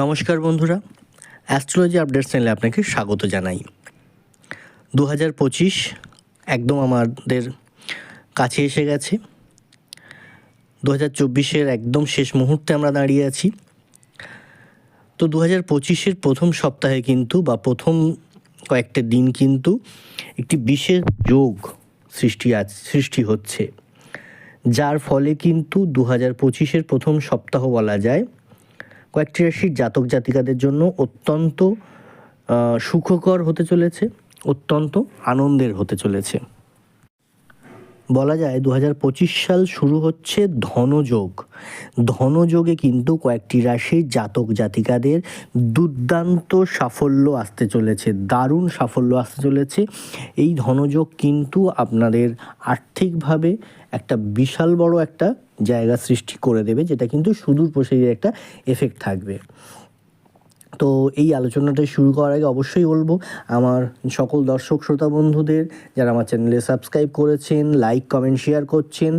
নমস্কার বন্ধুরা, astrology update চ্যানেলে আপনাকে স্বাগত জানাই। দু হাজার পঁচিশ একদম আমাদের কাছে এসে গেছে। দু হাজার চব্বিশের একদম শেষ মুহূর্তে আমরা দাঁড়িয়ে আছি। তো দু হাজার পঁচিশের প্রথম সপ্তাহে কিন্তু বা প্রথম কয়েকটা দিন কিন্তু একটি বিশেষ যোগ সৃষ্টি আজ, সৃষ্টি হচ্ছে। যার ফলে কিন্তু দু হাজার পঁচিশের প্রথম সপ্তাহ বলা যায় কয়েকটি রাশির জাতক জাতিকাদের জন্য অত্যন্ত সুখকর হতে চলেছে অত্যন্ত আনন্দের হতে চলেছে। বলা যায় দু হাজার পঁচিশ সাল শুরু হচ্ছে ধনযোগ। ধনযোগে কিন্তু কয়েকটি রাশির জাতক জাতিকাদের দুর্দান্ত সাফল্য আসতে চলেছে, দারুণ সাফল্য আসতে চলেছে। এই ধনযোগ কিন্তু আপনাদের আর্থিকভাবে একটা বিশাল বড় একটা জায়গা সৃষ্টি করে দেবে, যেটা কিন্তু সুদূর প্রসারী একটা এফেক্ট থাকবে। তো এই আলোচনাটা শুরু করার আগে অবশ্যই বলব, আমার সকল দর্শক, শ্রোতা বন্ধুদের যারা আমার চ্যানেলে সাবস্ক্রাইব করেছেন লাইক কমেন্ট শেয়ার করছেন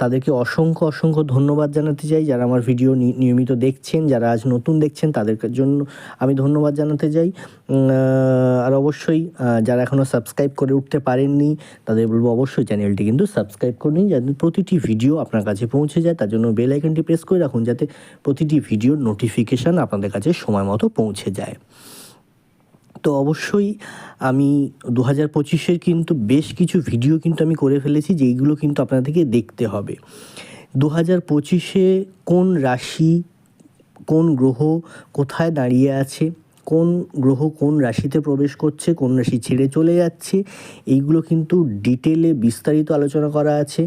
তাদেরকে অসংখ্য অসংখ্য ধন্যবাদ জানাতে চাই যারা আমার ভিডিও নিয়মিত দেখছেন, যারা আজ নতুন দেখছেন তাদের জন্য আমি ধন্যবাদ জানাতে চাই। আর অবশ্যই যারা এখনও সাবস্ক্রাইব করে উঠতে পারেননি, তাদের বলব অবশ্যই চ্যানেলটি কিন্তু সাবস্ক্রাইব করে নিন যাতে প্রতিটি ভিডিও আপনার কাছে পৌঁছে যায়। তার জন্য বেল আইকনটি প্রেস করে রাখুন যাতে প্রতিটি ভিডিওর নোটিফিকেশান আপনাদের কাছে সময় মতো পৌঁছে যায়। তো অবশ্যই আমি দু হাজার পঁচিশের কিন্তু বেশ কিছু ভিডিও কিন্তু আমি করে ফেলেছি যেইগুলো কিন্তু আপনাদেরকে দেখতে হবে। দু হাজার পঁচিশে কোন রাশি, কোন গ্রহ কোথায় দাঁড়িয়ে আছে, কোন গ্রহ কোন রাশিতে প্রবেশ করছে, কোন রাশি ছেড়ে চলে যাচ্ছে, এইগুলো কিন্তু ডিটেলে বিস্তারিত আলোচনা করা আছে।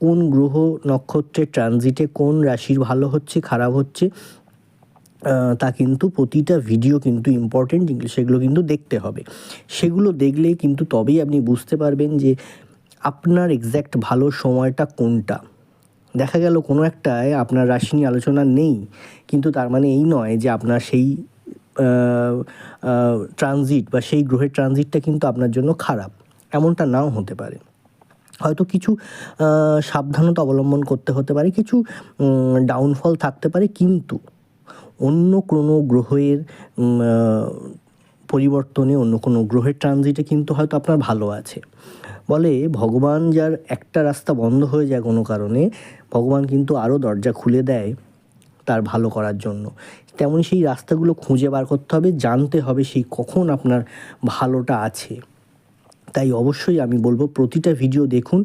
কোন গ্রহ নক্ষত্রের ট্রানজিটে কোন রাশির ভালো হচ্ছে, খারাপ হচ্ছে তা কিন্তু প্রতিটা ভিডিও কিন্তু ইম্পর্টেন্ট সেগুলো কিন্তু দেখতে হবে। সেগুলো দেখলে কিন্তু তবেই আপনি বুঝতে পারবেন যে আপনার এক্স্যাক্ট ভালো সময়টা কোনটা। দেখা গেল কোনো একটায় আপনার রাশি নিয়ে আলোচনা নেই, কিন্তু তার মানে এই নয় যে আপনার সেই ট্রানজিট বা সেই গ্রহের ট্রানজিটটা কিন্তু আপনার জন্য খারাপ। এমনটা নাও হতে পারে। হয়তো কিছু সাবধানতা অবলম্বন করতে হতে পারে, কিছু ডাউনফল থাকতে পারে, কিন্তু অন্য কোনো গ্রহের পরিবর্তনে, অন্য কোনো গ্রহের ট্রানজিটে কিন্তু হয়তো আপনার ভালো আছে। বলে ভগবান যার একটা রাস্তা বন্ধ হয়ে যায় কোনো কারণে, ভগবান কিন্তু আরও দরজা খুলে দেয় তার ভালো করার জন্য। তেমন সেই রাস্তাগুলো খুঁজে বার করতে হবে, জানতে হবে সেই কখন আপনার ভালোটা আছে। তাই অবশ্যই আমি বলব প্রতিটা ভিডিও দেখুন।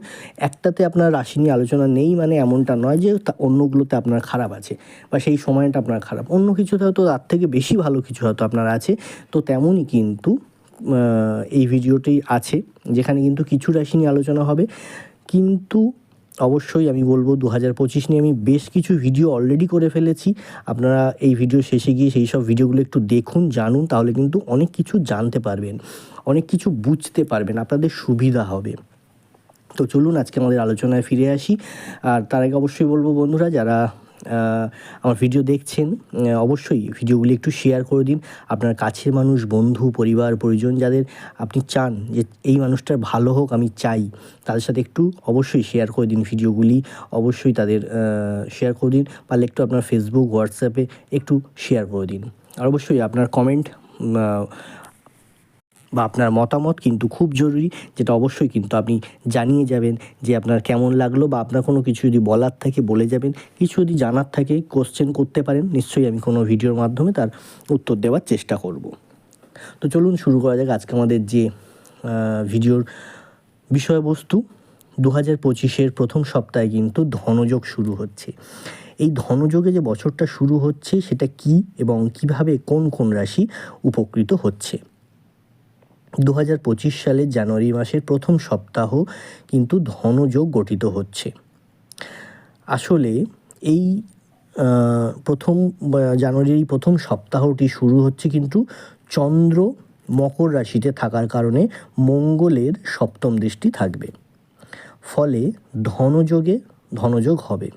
একটাতে আপনার রাশি নিয়ে আলোচনা নেই মানে এমনটা নয় যে অন্যগুলোতে আপনার খারাপ আছে বা সেই সময়টা আপনার খারাপ। অন্য কিছুতে হয়তো তার থেকে বেশি ভালো কিছু হয়তো আপনার আছে। তো তেমনই কিন্তু এই ভিডিওটি আছে, যেখানে কিন্তু কিছু রাশি নিয়ে আলোচনা হবে। কিন্তু অবশ্যই আমি বলব দু হাজার পঁচিশ নিয়ে আমি বেশ কিছু ভিডিও অলরেডি করে ফেলেছি। আপনারা এই ভিডিও শেষে গিয়ে সেই সব ভিডিওগুলো একটু দেখুন, জানুন, তাহলে কিন্তু অনেক কিছু জানতে পারবেন, অনেক কিছু বুঝতে পারবেন, আপনাদের সুবিধা হবে। তো চলুন আজকে আমাদের আলোচনায় ফিরে আসি। আর তার আগে অবশ্যই বলব বন্ধুরা, যারা আমার ভিডিও দেখছেন অবশ্যই ভিডিওগুলি একটু শেয়ার করে দিন। আপনার কাছের মানুষ, বন্ধু, পরিবার, পরিজন যাদের আপনি চান যে এই মানুষটার ভালো হোক, আমি চাই, তাদের সাথে একটু অবশ্যই শেয়ার করে দিন ভিডিওগুলি অবশ্যই তাদের শেয়ার করে দিন, পারলে একটু আপনার ফেসবুক হোয়াটসঅ্যাপে একটু শেয়ার করে দিন। আর অবশ্যই আপনার কমেন্ট বা আপনার মতামত কিন্তু খুব জরুরি, যেটা অবশ্যই কিন্তু আপনি জানিয়ে যাবেন যে আপনার কেমন লাগল বা আপনার কোনো কিছু যদি বলার থাকে বলে যাবেন, কিছু যদি জানার থাকে কোশ্চেন করতে পারেন, নিশ্চয়ই আমি কোনো ভিডিওর মাধ্যমে তার উত্তর দেওয়ার চেষ্টা করব। তো চলুন শুরু করা যাক আজকে আমাদের যে ভিডিওর বিষয়বস্তু। দু হাজার পঁচিশের প্রথম সপ্তাহে কিন্তু ধনযোগ শুরু হচ্ছে। এই ধনযোগে যে বছরটা শুরু হচ্ছে, সেটা কি এবং কীভাবে কোন কোন রাশি উপকৃত হচ্ছে? দু হাজার পঁচিশ সালের জানুয়ারি মাসের প্রথম সপ্তাহ কিন্তু ধনযোগ গঠিত হচ্ছে। আসলে এই প্রথম জানুয়ারির প্রথম সপ্তাহটি শুরু হচ্ছে কিন্তু চন্দ্র মকর রাশিতে থাকার কারণে মঙ্গলের সপ্তম দৃষ্টি থাকবে। ফলে ধনযোগে ধনযোগ হবে।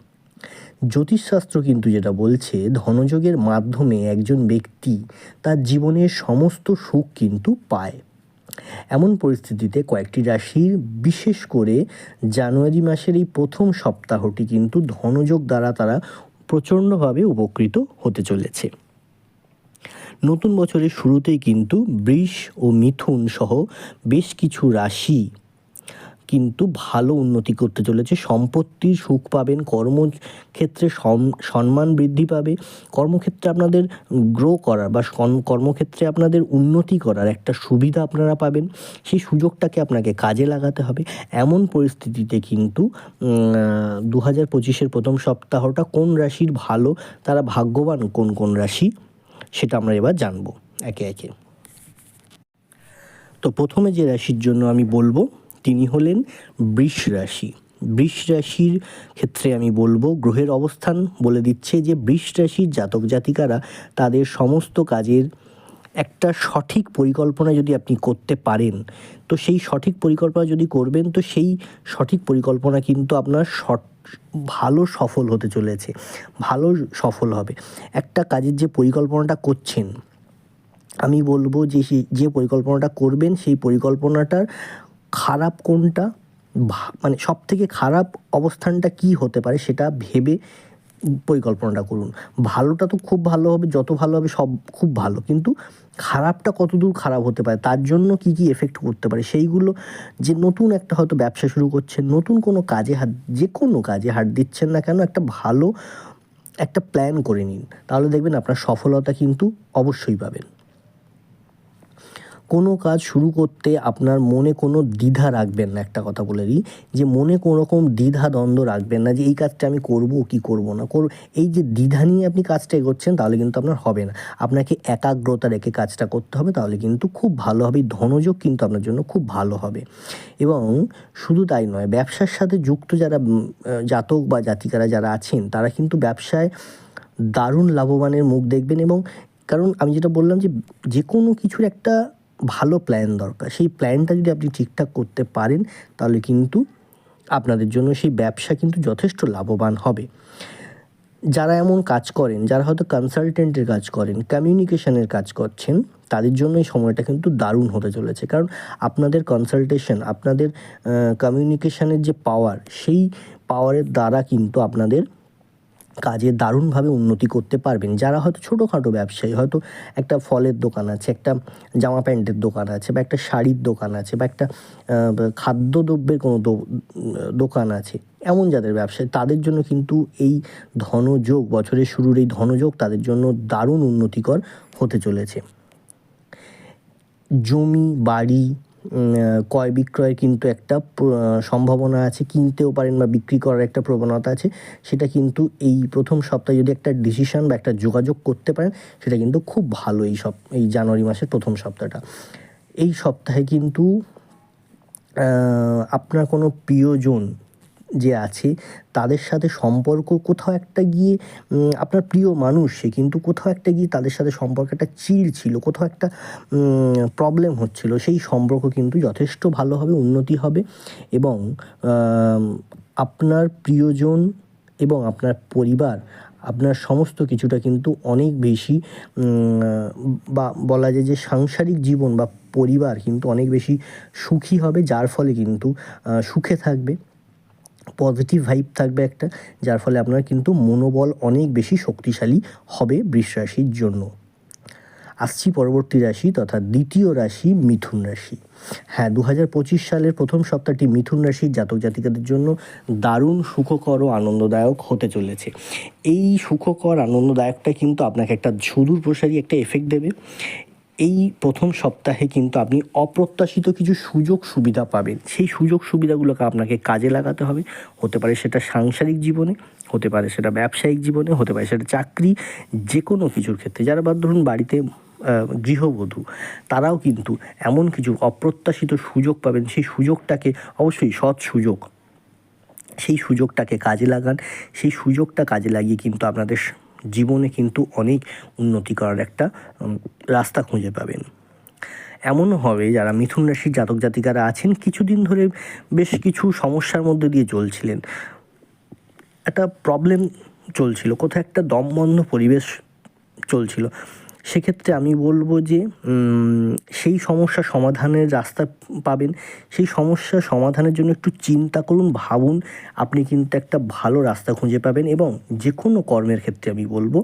জ্যোতিষশাস্ত্র কিন্তু যেটা বলছে, ধনযোগের মাধ্যমে একজন ব্যক্তি তার জীবনের সমস্ত সুখ কিন্তু পায়। এমন পরিস্থিতিতে কয়েকটি রাশির, বিশেষ করে জানুয়ারি মাসের এই প্রথম সপ্তাহটি কিন্তু ধনযোগ দ্বারা তারা প্রচণ্ডভাবে উপকৃত হতে চলেছে। নতুন বছরের শুরুতেই কিন্তু বৃষ ও মিথুন সহ বেশ কিছু রাশি কিন্তু ভালো উন্নতি করতে চলেছে। সম্পত্তির সুখ পাবেন, কর্মক্ষেত্রে সম- সম্মান বৃদ্ধি পাবে। কর্মক্ষেত্রে আপনাদের গ্রো করার বা কর্মক্ষেত্রে আপনাদের উন্নতি করার একটা সুবিধা আপনারা পাবেন। সেই সুযোগটাকে আপনাকে কাজে লাগাতে হবে। এমন পরিস্থিতিতে কিন্তু দু হাজার পঁচিশের প্রথম সপ্তাহটা কোন রাশির ভালো, তারা ভাগ্যবান কোন কোন রাশি, সেটা আমরা এবার জানব একে একে। তো প্রথমে যে রাশির জন্য আমি বলব তিনি হলেন বৃষ রাশি। বৃষ রাশির ক্ষেত্রে আমি বলব, গ্রহের অবস্থান বলে দিচ্ছে যে বৃষ রাশির জাতক জাতিকারা তাদের সমস্ত কাজের একটা সঠিক পরিকল্পনা যদি আপনি করতে পারেন, তো সেই সঠিক পরিকল্পনা যদি করবেন, তো সেই সঠিক পরিকল্পনা কিন্তু আপনার সট ভালো সফল হতে চলেছে, ভালো সফল হবে। একটা কাজের যে পরিকল্পনাটা করছেন, আমি বলব যে সেই যে পরিকল্পনাটা করবেন, সেই পরিকল্পনাটার খারাপ কোনটা? মানে সব থেকে খারাপ অবস্থানটা কি হতে পারে সেটা ভেবে পরিকল্পনাটা করুন। ভালোটা তো খুব ভালো হবে, যত ভালো হবে সব খুব ভালো। কিন্তু খারাপটা কতদূর খারাপ হতে পারে? তার জন্য কি কি এফেক্ট করতে পারে? সেইগুলো যে নতুন একটা হয়তো ব্যবসা শুরু করছেন নতুন কোনো কাজে হাত, যে কোনো কাজে হাত দিচ্ছেন না কেন, একটা ভালো একটা প্ল্যান করে নিন। তাহলে দেখবেন আপনার সফলতা কিন্তু অবশ্যই পাবেন। কোনো কাজ শুরু করতে আপনার মনে কোনো দ্বিধা রাখবেন না, একটা কথা বলে দিই, যে মনে কোনো রকম দ্বিধা দ্বন্দ্ব রাখবেন না, যে এই কাজটা আমি করব কি করব না, করব। এই যে দ্বিধা নিয়ে আপনি কাজটা এগোচ্ছেন, তাহলে কিন্তু আপনার হবে না। আপনাকে একাগ্রতা রেখে কাজটা করতে হবে, তাহলে কিন্তু খুব ভালো হবে ধনযোগ কিন্তু আপনার জন্য খুব ভালো হবে। এবং শুধু তাই নয়, ব্যবসার সাথে যুক্ত যারা জাতক বা জাতিকারা যারা আছেন, তারা কিন্তু ব্যবসায় দারুণ লাভবানের মুখ দেখবেন এবং কারণ আমি যেটা বললাম যে যে কোনো কিছুর একটা ভালো প্ল্যান দরকার। সেই প্ল্যানটা যদি আপনি ঠিকঠাক করতে পারেন, তাহলে কিন্তু আপনাদের জন্য সেই ব্যবসা কিন্তু যথেষ্ট লাভবান হবে। যারা এমন কাজ করেন, যারা হয়তো কনসালটেন্টের কাজ করেন কমিউনিকেশনের কাজ করছেন, তাদের জন্য এই সময়টা কিন্তু দারুণ হতে চলেছে। কারণ আপনাদের কনসালটেশন আপনাদের কমিউনিকেশনের যে পাওয়ার সেই পাওয়ারের দ্বারা কিন্তু আপনাদের কাজে দারুণভাবে উন্নতি করতে পারবেন। যারা হয়তো ছোটোখাটো ব্যবসায়ী, হয়তো একটা ফলের দোকান আছে, একটা জামা প্যান্টের দোকান আছে বা একটা শাড়ির দোকান আছে বা একটা খাদ্যদ্রব্যের কোনো দোকান আছে, এমন যাদের ব্যবসায়, তাদের জন্য কিন্তু এই ধনযোগ, বছরের শুরুর এই ধনযোগ তাদের জন্য দারুণ উন্নতিকর হতে চলেছে। জমি, বাড়ি ক্রয় বিক্রয়ের কিন্তু একটা সম্ভাবনা আছে, কিনতেও পারেন বা বিক্রি করার একটা প্রবণতা আছে। সেটা কিন্তু এই প্রথম সপ্তাহে যদি একটা ডিসিশন বা একটা যোগাযোগ করতে পারেন, সেটা কিন্তু খুব ভালো এই সপ, এই জানুয়ারি মাসের প্রথম সপ্তাহটা। এই সপ্তাহে কিন্তু আপনার কোনো প্রিয়জন যে আছে, তাদের সাথে সম্পর্ক কোথাও একটা গিয়ে আপনার প্রিয় মানুষ, সে কিন্তু কোথাও একটা গিয়ে তাদের সাথে সম্পর্ক একটা চিড় ছিল, কোথাও একটা প্রবলেম হচ্ছিল, সেই সম্পর্ক কিন্তু যথেষ্ট ভালো হবে, উন্নতি হবে এবং আপনার প্রিয়জন এবং আপনার পরিবার, আপনার সমস্ত কিছুটা কিন্তু অনেক বেশি বা বলা যায় যে সাংসারিক জীবন বা পরিবার কিন্তু অনেক বেশি সুখী হবে, যার ফলে কিন্তু সুখে থাকবে। পজিটিভ ভাইব থাকবে একটা, যার ফলে আপনার কিন্তু মনোবল অনেক বেশি শক্তিশালী হবে বৃষ রাশির জন্য। আসছি পরবর্তী রাশি তথা দ্বিতীয় রাশি মিথুন রাশি। হ্যাঁ দু হাজার পঁচিশ সালের প্রথম সপ্তাহটি মিথুন রাশির জাতক জাতিকাদের জন্য দারুণ সুখকর ও আনন্দদায়ক হতে চলেছে। এই সুখকর, আনন্দদায়কটা কিন্তু আপনাকে একটা সুদূর প্রসারী একটা এফেক্ট দেবে। এই প্রথম সপ্তাহে কিন্তু আপনি অপ্রত্যাশিত কিছু সুযোগ সুবিধা পাবেন। সেই সুযোগ সুবিধাগুলোকে আপনাকে কাজে লাগাতে হবে। হতে পারে সেটা সাংসারিক জীবনে, হতে পারে সেটা ব্যবসায়িক জীবনে, হতে পারে সেটা চাকরি যে কোনো কিছুর ক্ষেত্রে। যারা বা ধরুন বাড়িতে গৃহবধূ, তারাও কিন্তু এমন কিছু অপ্রত্যাশিত সুযোগ পাবেন। সেই সুযোগটাকে অবশ্যই সৎ সুযোগ, সেই সুযোগটাকে কাজে লাগান। সেই সুযোগটা কাজে লাগিয়ে কিন্তু আপনাদের জীবনে কিন্তু অনেক উন্নতি করার একটা রাস্তা খুঁজে পাবেন। এমনও হবে যারা মিথুন রাশির জাতক জাতিকারা আছেন, কিছুদিন ধরে বেশ কিছু সমস্যার মধ্যে দিয়ে চলছিলেন। একটা প্রবলেম চলছিল, কোথাও একটা দমবন্ধ পরিবেশ চলছিল। সেক্ষেত্রে আমি বলব যে সেই সমস্যা সমাধানের রাস্তা পাবেন। সেই সমস্যা সমাধানের জন্য একটু চিন্তা করুন, ভাবুন, আপনি কিন্তু একটা ভালো রাস্তা খুঁজে পাবেন এবং যে কোনো কর্মের ক্ষেত্রে আমি বলব,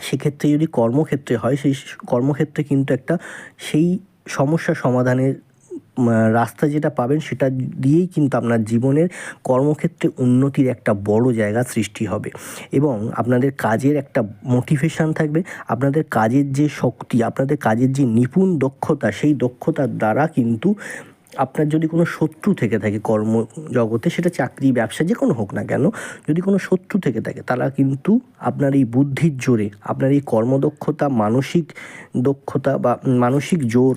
সেক্ষেত্রে যদি কর্মক্ষেত্রে হয়, সেই কর্মক্ষেত্রে কিন্তু একটা সেই সমস্যা সমাধানের রাস্তা যেটা পাবেন সেটা দিয়েই কিন্তু আপনার জীবনের কর্মক্ষেত্রে উন্নতির একটা বড় জায়গা সৃষ্টি হবে। এবং আপনাদের কাজের একটা মোটিভেশান থাকবে। আপনাদের কাজের যে শক্তি, আপনাদের কাজের যে নিপুণ দক্ষতা, সেই দক্ষতার দ্বারা কিন্তু আপনার যদি কোনো শত্রু থেকে থাকে কর্ম জগতে সেটা চাকরি, ব্যবসা যে কোনো হোক না কেন, যদি কোনো শত্রু থেকে থাকে, তারা কিন্তু আপনার এই বুদ্ধির জোরে, আপনার এই কর্মদক্ষতা, মানসিক দক্ষতা বা মানসিক জোর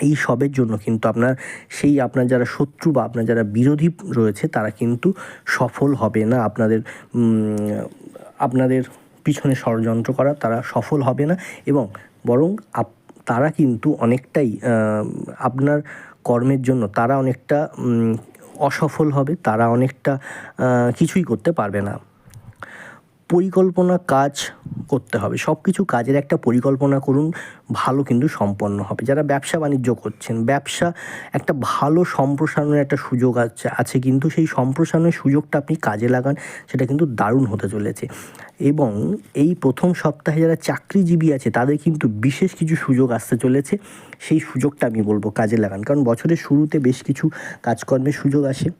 এই সবের জন্য কিন্তু আপনার সেই আপনার যারা শত্রু বা আপনার যারা বিরোধী রয়েছে, তারা কিন্তু সফল হবে না। আপনাদের আপনাদের পিছনে ষড়যন্ত্র করা তারা সফল হবে না এবং বরং আপ, তারা কিন্তু অনেকটাই আপনার কর্মের জন্য তারা অনেকটা অসফল হবে, তারা অনেকটা কিছুই করতে পারবে না। পরিকল্পনা কাজ করতে হবে। সব কিছু কাজের একটা পরিকল্পনা করুন, ভালো কিন্তু সম্পন্ন হবে। যারা ব্যবসা বাণিজ্য করছেন, ব্যবসা একটা ভালো সম্প্রসারণের একটা সুযোগ আছে আছে কিন্তু সেই সম্প্রসারণের সুযোগটা আপনি কাজে লাগান, সেটা কিন্তু দারুণ হতে চলেছে। এবং এই প্রথম সপ্তাহে যারা চাকরিজীবী আছে, তাদের কিন্তু বিশেষ কিছু সুযোগ আসতে চলেছে। সেই সুযোগটা আমি বলব কাজে লাগান। কারণ বছরের শুরুতে বেশ কিছু কাজকর্মের সুযোগ আসে।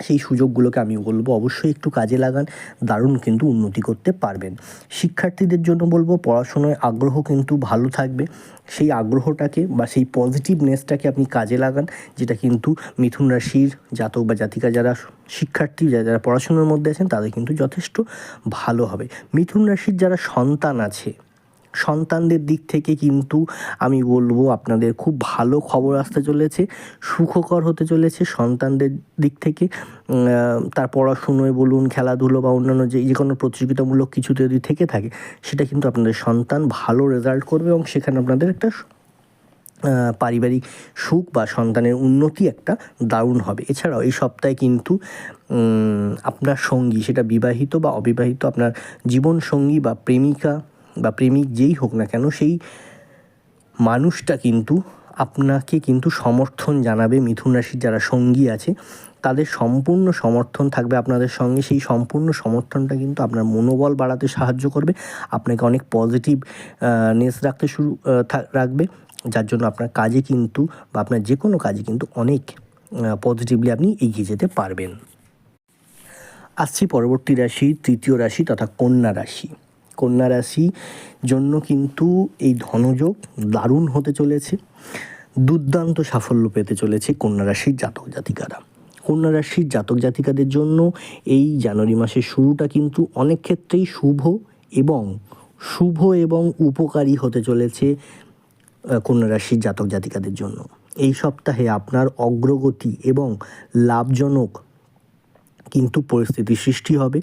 সেই সুযোগগুলোকে আমি বলব, অবশ্যই একটু কাজে লাগান, দারুণ কিন্তু উন্নতি করতে পারবেন। শিক্ষার্থীদের জন্য বলব, পড়াশোনায় আগ্রহ কিন্তু ভালো থাকবে। সেই আগ্রহটাকে বা সেই পজিটিভনেসটাকে আপনি কাজে লাগান, যেটা কিন্তু মিথুন রাশির জাতক বা জাতিকা যারা শিক্ষার্থী, যারা যারা পড়াশোনার মধ্যে আছেন, তাদের কিন্তু যথেষ্ট ভালো হবে। মিথুন রাশির যারা সন্তান আছে সন্তানদের দিক থেকে কিন্তু আমি বলব আপনাদের খুব ভালো খবর আসতে চলেছে, সুখকর হতে চলেছে সন্তানদের দিক থেকে। তার পড়াশুনোয় বলুন, খেলাধুলো বা অন্যান্য যে যে কোনো প্রতিযোগিতামূলক কিছুতে যদি থেকে থাকে, সেটা কিন্তু আপনাদের সন্তান ভালো রেজাল্ট করবে এবং সেখানে আপনাদের একটা পারিবারিক সুখ বা সন্তানের উন্নতি একটা দারুণ হবে। এছাড়াও এই সপ্তাহে কিন্তু আপনার সঙ্গী, সেটা বিবাহিত বা অবিবাহিত, আপনার জীবন সঙ্গী বা প্রেমিকা বা প্রেমিক যেই হোক না কেন, সেই মানুষটা কিন্তু আপনাকে কিন্তু সমর্থন জানাবে। মিথুন রাশির যারা সঙ্গী আছে, তাদের সম্পূর্ণ সমর্থন থাকবে আপনাদের সঙ্গে। সেই সম্পূর্ণ সমর্থনটা কিন্তু আপনার মনোবল বাড়াতে সাহায্য করবে। আপনাকে অনেক পজিটিভ নেস রাখতে শুরু রাখবে। যার জন্য আপনার কাজে কিন্তু বা আপনার যে কোনো কাজে কিন্তু অনেক পজিটিভলি আপনি এগিয়ে যেতে পারবেন। আসছি পরবর্তী রাশি, তৃতীয় রাশি তথা কন্যা রাশি। কন্যা রাশি জন্য কিন্তু এই ধনযোগ দারুণ হতে চলেছে। দুর্দান্ত সাফল্য পেতে চলেছে কন্যা রাশির জাতক জাতিকারা। কন্যা রাশির জাতক জাতিকাদের জন্য এই জানুয়ারি মাসের শুরুটা কিন্তু অনেক ক্ষেত্রেই শুভ এবং শুভ এবং উপকারী হতে চলেছে কন্যা রাশির জাতক জাতিকাদের জন্য। এই সপ্তাহে আপনার অগ্রগতি এবং লাভজনক কিন্তু পরিস্থিতি সৃষ্টি হবে,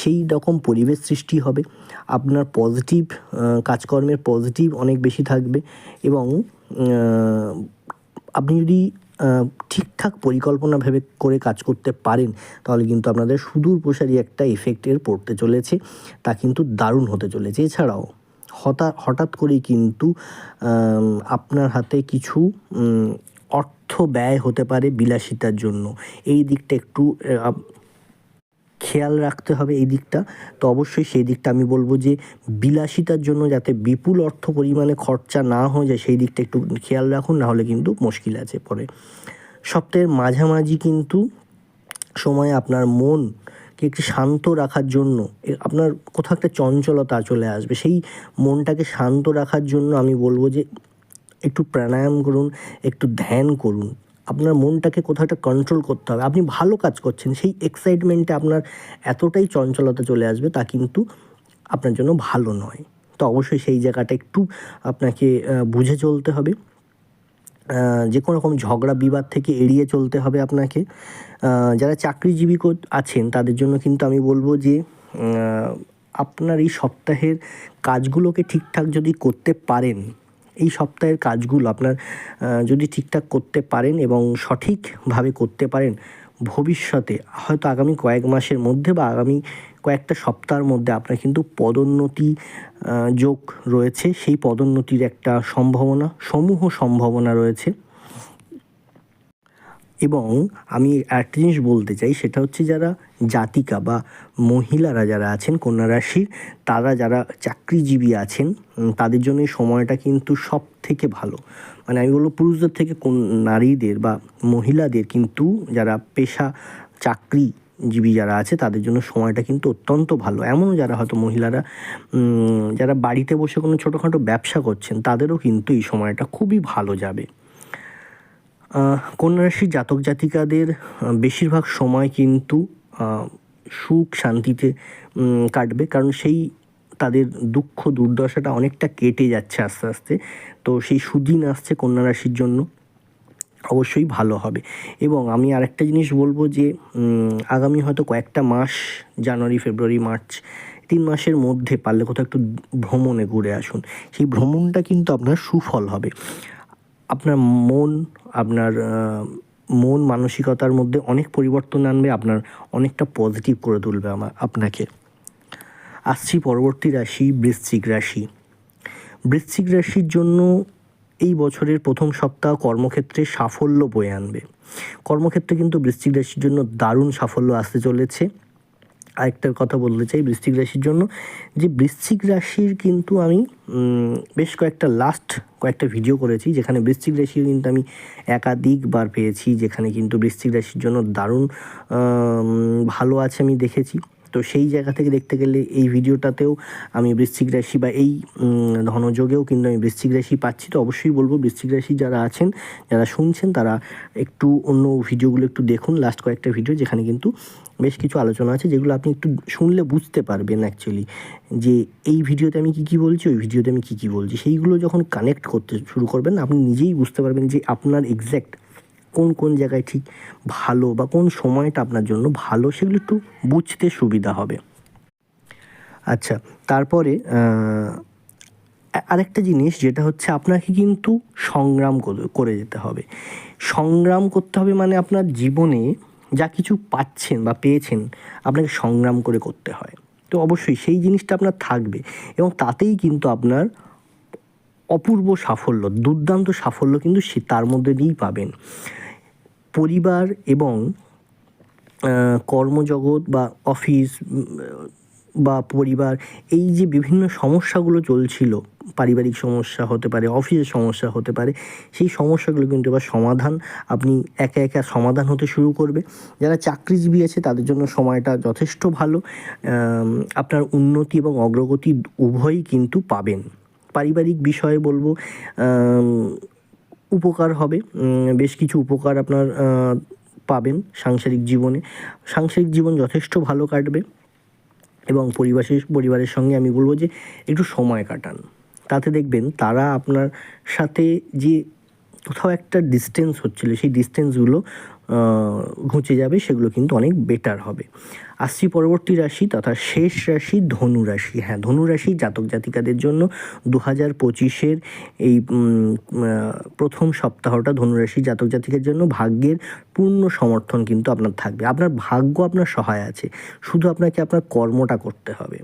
সেই রকম পরিবেশ সৃষ্টি হবে, আপনার পজিটিভ কাজকর্মের পজিটিভ অনেক বেশি থাকবে এবং আপনি যদি ঠিকঠাক পরিকল্পনা ভেবে করে কাজ করতে পারেন, তাহলে কিন্তু আপনাদের সুদূর প্রসারী একটা এফেক্টের পড়তে চলেছে, তা কিন্তু দারুণ হতে চলেছে। এছাড়াও হঠাৎ হঠাৎ করেই কিন্তু আপনার হাতে কিছু অর্থ ব্যয় হতে পারে বিলাসিতার জন্য। এই দিকটা একটু খেয়াল রাখতে হবে এই দিকটা। তো অবশ্যই সেই দিকটা আমি বলব যে, বিলাসিতার জন্য যাতে বিপুল অর্থ পরিমাণে খরচা না হয়ে যায়, সেই দিকটা একটু খেয়াল রাখুন, না হলে কিন্তু মুশকিল আছে পরে। সপ্তাহের মাঝামাঝি কিন্তু সময় আপনার মন মনকে একটু শান্ত রাখার জন্য আপনার কোথাও একটা চঞ্চলতা চলে আসবে। সেই মনটাকে শান্ত রাখার জন্য আমি বলব যে, একটু প্রাণায়াম করুন, একটু ধ্যান করুন। আপনার মনটাকে কোথাও একটা কন্ট্রোল করতে হবে। আপনি ভালো কাজ করছেন, সেই এক্সাইটমেন্টে আপনার এতটাই চঞ্চলতা চলে আসবে, তা কিন্তু আপনার জন্য ভালো নয়। তো অবশ্যই সেই জায়গাটা একটু আপনাকে বুঝে চলতে হবে। যে কোনো রকম ঝগড়া বিবাদ থেকে এড়িয়ে চলতে হবে আপনাকে। যারা চাকরিজীবী আছেন, তাদের জন্য কিন্তু আমি বলব যে আপনার এই সপ্তাহের কাজগুলোকে ঠিকঠাক যদি করতে পারেন এই সপ্তাহের কাজগুলো আপনার যদি ঠিকঠাক করতে পারেন এবং সঠিকভাবে করতে পারেন, ভবিষ্যতে হয়তো আগামী কয়েক মাসের মধ্যে বা আগামী কয়েকটা সপ্তাহের মধ্যে আপনার কিন্তু পদোন্নতি যোগ রয়েছে। সেই পদোন্নতির একটা সম্ভাবনা, সমূহ সম্ভাবনা রয়েছে। এবং আমি একটা জিনিস বলতে চাই, সেটা হচ্ছে যারা জাতিকা বা মহিলারা যারা আছেন, কন্যা রাশির, তারা যারা চাকরিজীবী আছেন তাদের জন্য এই সময়টা কিন্তু সব থেকে ভালো। মানে আমি বলব পুরুষদের থেকে কোন নারীদের বা মহিলাদের কিন্তু যারা পেশা চাকরিজীবী যারা আছে, তাদের জন্য সময়টা কিন্তু অত্যন্ত ভালো। এমনও যারা হয়তো মহিলারা যারা বাড়িতে বসে কোনো ছোটোখাটো ব্যবসা করছেন, তাদেরও কিন্তু এই সময়টা খুবই ভালো যাবে। আহ, কন্যা রাশির জাতক জাতিকাদের বেশিরভাগ সময় কিন্তু সুখ শান্তিতে কাটবে। কারণ সেই তাদের দুঃখ দুর্দশাটা অনেকটা কেটে যাচ্ছে আস্তে আস্তে। তো সেই সুদিন আসছে কন্যারাশির জন্য। অবশ্যই ভালো হবে। এবং আমি আরেকটা জিনিস বলব যে আগামী হয়তো কয়েকটা মাস জানুয়ারি ফেব্রুয়ারি মার্চ তিন মাসের মধ্যে পারলে কোথাও একটু ভ্রমণে ঘুরে আসুন। সেই ভ্রমণটা কিন্তু আপনার সুফল হবে। আপনার মন আপনার মন মানসিকতার মধ্যে অনেক পরিবর্তন আনবে, আপনার অনেকটা পজিটিভ করে তুলবে আমার আপনাকে। আসছি পরবর্তী রাশি, বৃশ্চিক রাশি। বৃশ্চিক রাশির জন্য এই বছরের প্রথম সপ্তাহ কর্মক্ষেত্রে সাফল্য বয়ে আনবে। কর্মক্ষেত্রে কিন্তু বৃশ্চিক রাশির জন্য দারুণ সাফল্য আসতে চলেছে। আরেকটার কথা বলতে চাই বৃশ্চিক রাশির জন্য, যে বৃশ্চিক রাশির কিন্তু আমি বেশ কয়েকটা লাস্ট কয়েকটা ভিডিও করেছি, যেখানে বৃশ্চিক রাশিও কিন্তু আমি একাধিকবার পেয়েছি, যেখানে কিন্তু বৃশ্চিক রাশির জন্য দারুণ ভালো আছে আমি দেখেছি। তো সেই জায়গা থেকে দেখতে গেলে এই ভিডিওটাতেও আমি বৃশ্চিক রাশি বা এই ধনযোগেও কিন্তু আমি বৃশ্চিক রাশি পাচ্ছি। তো অবশ্যই বলব বৃশ্চিক রাশি যারা আছেন, যারা শুনছেন, তারা একটু অন্য ভিডিওগুলো একটু দেখুন। লাস্ট কয়েকটা ভিডিও যেখানে কিন্তু বেশ কিছু আলোচনা আছে, যেগুলো আপনি একটু শুনলে বুঝতে পারবেন অ্যাকচুয়ালি যে এই ভিডিওতে আমি কী কী বলছি, ওই ভিডিওতে আমি কী কী বলছি। সেইগুলো যখন কানেক্ট করতে শুরু করবেন, আপনি নিজেই বুঝতে পারবেন যে আপনার এক্স্যাক্ট কোন কোন জায়গায় ঠিক ভালো বা কোন সময়টা আপনার জন্য ভালো সেগুলো একটু বুঝতে সুবিধা হবে। আচ্ছা তারপরে আরেকটা জিনিস যেটা হচ্ছে আপনাকে কিন্তু সংগ্রাম করে- যেতে হবে। সংগ্রাম করতে হবে মানে আপনার জীবনে যা কিছু পাচ্ছেন বা পেয়েছেন আপনাকে সংগ্রাম করে করতে হয়। তো অবশ্যই সেই জিনিসটা আপনার থাকবে এবং তাতেই কিন্তু আপনার অপূর্ব সাফল্য, দুর্দান্ত সাফল্য কিন্তু সে তার মধ্যে দিয়েই পাবেন। পরিবার এবং কর্মজগৎ বা অফিস বা পরিবার, এই যে বিভিন্ন সমস্যাগুলো চলছিল, পারিবারিক সমস্যা হতে পারে অফিসের সমস্যা হতে পারে, সেই সমস্যাগুলো কিন্তু এবার সমাধান, আপনি একা একা সমাধান হতে শুরু করবে। যারা চাকরিজীবী আছে, তাদের জন্য সময়টা যথেষ্ট ভালো। আপনার উন্নতি এবং অগ্রগতি উভয়ই কিন্তু পাবেন। পারিবারিক বিষয়ে বলব উপকার হবে। বেশ কিছু উপকার আপনার পাবেন সাংসারিক জীবনে। সাংসারিক জীবন যথেষ্ট ভালো কাটবে এবং পরিবারের পরিবারের সঙ্গে আমি বলব যে একটু সময় কাটান। তাতে দেখবেন তারা আপনার সাথে যে কোথাও একটা ডিস্টেন্স হচ্ছিল, সেই ডিস্টেন্সগুলো ঘুচে যাবে, সেগুলো কিন্তু অনেক বেটার হবে। আসছি পরবর্তী রাশি তথা শেষ রাশি ধনু রাশি। হ্যাঁ ধনু রাশি জাতক জাতিকাদের জন্য দু হাজার পঁচিশের এই প্রথম সপ্তাহটা ধনুরাশি জাতক জাতিকার জন্য ভাগ্যের পূর্ণ সমর্থন কিন্তু আপনার থাকবে। আপনার ভাগ্য আপনার সহায় আছে, শুধু আপনাকে আপনার কর্মটা করতে হবে।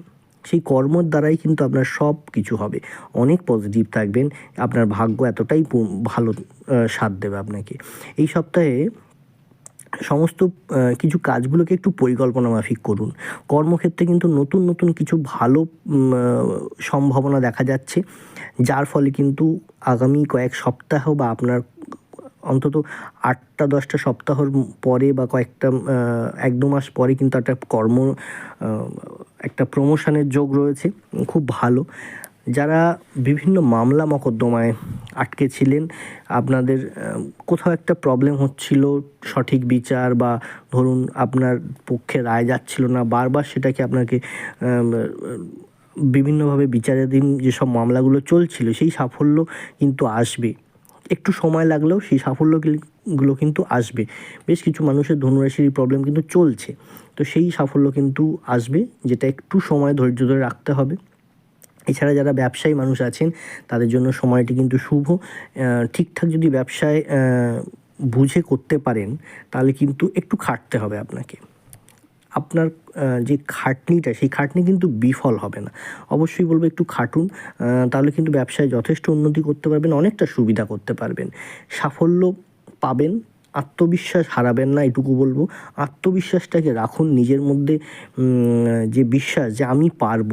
সেই কর্মর দ্বারাই কিন্তু আপনার সব কিছু হবে। অনেক পজিটিভ থাকবেন, আপনার ভাগ্য এতটাই ভালো সাথ দেবে আপনাকে। এই সপ্তাহে সমস্ত কিছু কাজগুলোকে একটু পরিকল্পনা মাফিক করুন। কর্মক্ষেত্রে কিন্তু নতুন নতুন কিছু ভালো সম্ভাবনা দেখা যাচ্ছে, যার ফলে কিন্তু আগামী কয়েক সপ্তাহ বা আপনার অন্তত আটটা, দশটা সপ্তাহর পরে বা কয়েকটা এক দু মাস পরে কিন্তু একটা কর্ম একটা প্রমোশনের যোগ রয়েছে। খুব ভালো। যারা বিভিন্ন মামলা মকদ্দমায় আটকে ছিলেন, আপনাদের কোথাও একটা প্রবলেম হচ্ছিল, সঠিক বিচার বা ধরুন আপনার পক্ষে রায় যাচ্ছিল না, বারবার সেটাকে আপনাকে বিভিন্নভাবে বিচারাধীন যেসব মামলাগুলো চলছিল, সেই সাফল্য কিন্তু আসবে। একটু সময় লাগলেও সেই সাফল্যগুলো কিন্তু আসবে। বেশ কিছু মানুষের ধনুরাশির প্রবলেম কিন্তু চলছে। তো সেই সাফল্য কিন্তু আসবে, যেটা একটু সময় ধৈর্য ধরে রাখতে হবে। এছাড়া যারা ব্যবসায়ী মানুষ আছেন, তাদের জন্য সময়টি কিন্তু শুভ। ঠিকঠাক যদি ব্যবসায় বুঝে করতে পারেন, তাহলে কিন্তু একটু খাটতে হবে আপনাকে। আপনার যে খাটনিটা, সেই খাটনি কিন্তু বিফল হবে না। অবশ্যই বলব একটু খাটুন তাহলে কিন্তু ব্যবসায় যথেষ্ট উন্নতি করতে পারবেন, অনেকটা সুবিধা করতে পারবেন। সাফল্য পাবেন, আত্মবিশ্বাস হারাবেন না, এটুকু বলব। আত্মবিশ্বাসটাকে রাখুন নিজের মধ্যে যে বিশ্বাস যে আমি পারব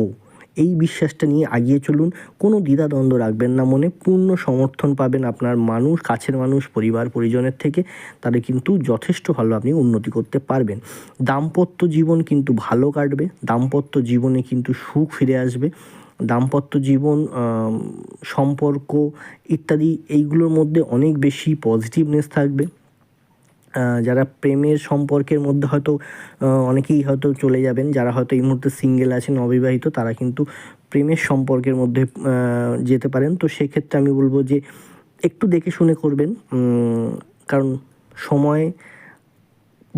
এই বিশ্বাসটা নিয়ে এগিয়ে চলুন। কোনো দ্বিধাদ্বন্দ্ব রাখবেন না মনে। পূর্ণ সমর্থন পাবেন আপনার মানুষ, কাছের মানুষ, পরিবার, পরিজনের থেকে। তাহলে কিন্তু যথেষ্ট ভালো আপনি উন্নতি করতে পারবেন। দাম্পত্য জীবন কিন্তু ভালো কাটবে। দাম্পত্য জীবনে কিন্তু সুখ ফিরে আসবে। দাম্পত্য জীবন সম্পর্ক ইত্যাদি, এইগুলোর মধ্যে অনেক বেশি পজিটিভনেস থাকবে। যারা প্রেমের সম্পর্কের মধ্যে হয়তো অনেকেই হয়তো চলে যাবেন, যারা হয়তো এই মুহূর্তে সিঙ্গেল আছেন, অবিবাহিত, তারা কিন্তু প্রেমের সম্পর্কের মধ্যে যেতে পারেন। তো সেক্ষেত্রে আমি বলব যে, একটু দেখে শুনে করবেন কারণ সময়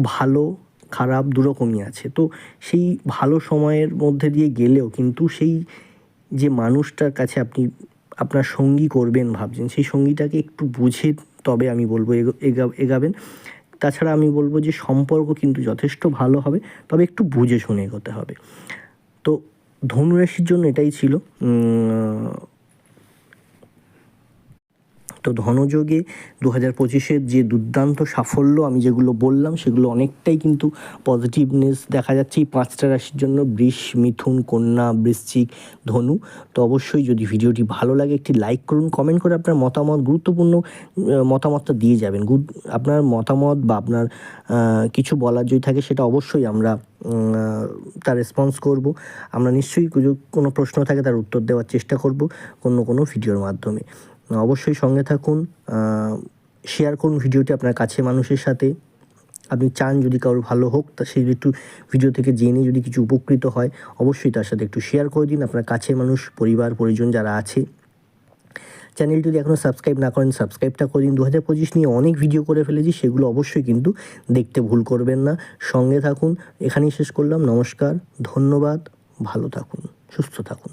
ভালো, খারাপ দুরকমই আছে। তো সেই ভালো সময়ের মধ্যে দিয়ে গেলেও কিন্তু সেই যে মানুষটার কাছে আপনি, আপনার সঙ্গী করবেন ভাবছেন, সেই সঙ্গীটাকে একটু বুঝে তবে আমি বলব এগো- এগা- এগাবেন। তাছাড়া আমি বলব যে সম্পর্ক কিন্তু যথেষ্ট ভালো হবে, তবে একটু বুঝে শুনে এগোতে হবে। তো ধনুরাশির জন্য এটাই ছিল তো ধনযোগে দু হাজার পঁচিশের যে দুর্দান্ত সাফল্য আমি যেগুলো বললাম, সেগুলো অনেকটাই কিন্তু পজিটিভনেস দেখা যাচ্ছে। এই পাঁচটা রাশির জন্য বৃষ, মিথুন, কন্যা, বৃশ্চিক, ধনু। তো অবশ্যই যদি ভিডিওটি ভালো লাগে, একটি লাইক করুন কমেন্ট করে আপনার মতামত, গুরুত্বপূর্ণ মতামতটা দিয়ে যাবেন। গুড আপনার মতামত বা আপনার কিছু বলার যদি থাকে, সেটা অবশ্যই আমরা তার রেসপন্স করব। আমরা নিশ্চয়ই কোনো প্রশ্ন থাকে, তার উত্তর দেওয়ার চেষ্টা করব কোনো কোনো ভিডিওর মাধ্যমে। অবশ্যই সঙ্গে থাকুন শেয়ার করুন ভিডিওটি আপনার কাছে মানুষের সাথে। আপনি চান যদি কারোর ভালো হোক, তা সে যদি একটু ভিডিও থেকে জেনে যদি কিছু উপকৃত হয়, অবশ্যই তার সাথে একটু শেয়ার করে দিন। আপনার কাছের মানুষ, পরিবার, পরিজন যারা আছে চ্যানেলটি যদি এখনও সাবস্ক্রাইব না করেন সাবস্ক্রাইবটা করে দিন। দু হাজার পঁচিশ নিয়ে অনেক ভিডিও করে ফেলেছি, সেগুলো অবশ্যই কিন্তু দেখতে ভুল করবেন না। সঙ্গে থাকুন, এখানেই শেষ করলাম। নমস্কার, ধন্যবাদ, ভালো থাকুন, সুস্থ থাকুন।